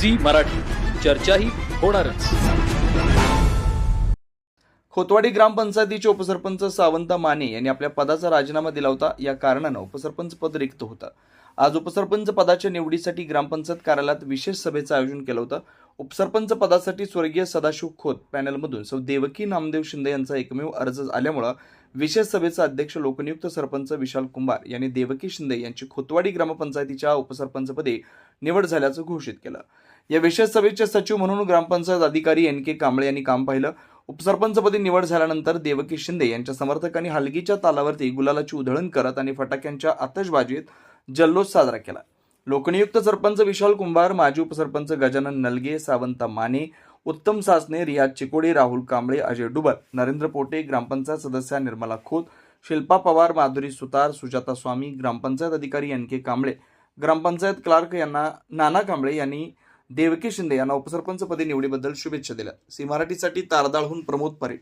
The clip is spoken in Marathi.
झी मराठी. चर्चाही होणारच. खोतवाडी ग्रामपंचायतीचे उपसरपंच सावंत माने यांनी आपल्या पदाचा राजीनामा दिला होता. या कारणानं उपसरपंच पद रिक्त होतं. आज उपसरपंच पदाच्या निवडीसाठी ग्रामपंचायत कार्यालयात विशेष सभेचं आयोजन केलं होतं. उपसरपंच पदासाठी स्वर्गीय सदाशिव खोत पॅनलमधून सौ देवकी नामदेव शिंदे यांचा एकमेव अर्ज आल्यामुळं विशेष सभेचा अध्यक्ष लोकनियुक्त सरपंच विशाल कुंभार यांनी देवकी शिंदे यांची खोतवाडी ग्रामपंचायतीच्या उपसरपंचपदी निवड झाल्याचं घोषित केलं. या विशेष सभेचे सचिव म्हणून ग्रामपंचायत अधिकारी एन के कांबळे यांनी काम पाहिलं. उपसरपंचपदी निवड झाल्यानंतर देवकी शिंदे यांच्या समर्थकांनी हलगीच्या तालावरती गुलालाची उधळण करत आणि फटाक्यांच्या आतषबाजीत जल्लोष साजरा केला. लोकनियुक्त सरपंच विशाल कुंभार माजी उपसरपंच गजानन नलगे सावंत माने उत्तम सासने रियाज चिकोडे राहुल कांबळे अजय डुबल नरेंद्र पोटे ग्रामपंचायत सदस्या निर्मला खोत शिल्पा पवार माधुरी सुतार सुजाता स्वामी ग्रामपंचायत अधिकारी N K Kamble gram panchayat clerk यांना नाना कांबळे यांनी देवकी शिंदे यांना उपसरपंचपदी निवडीबद्दल शुभेच्छा दिल्या. सी मराठीसाठी तारदाळहून प्रमोद परे.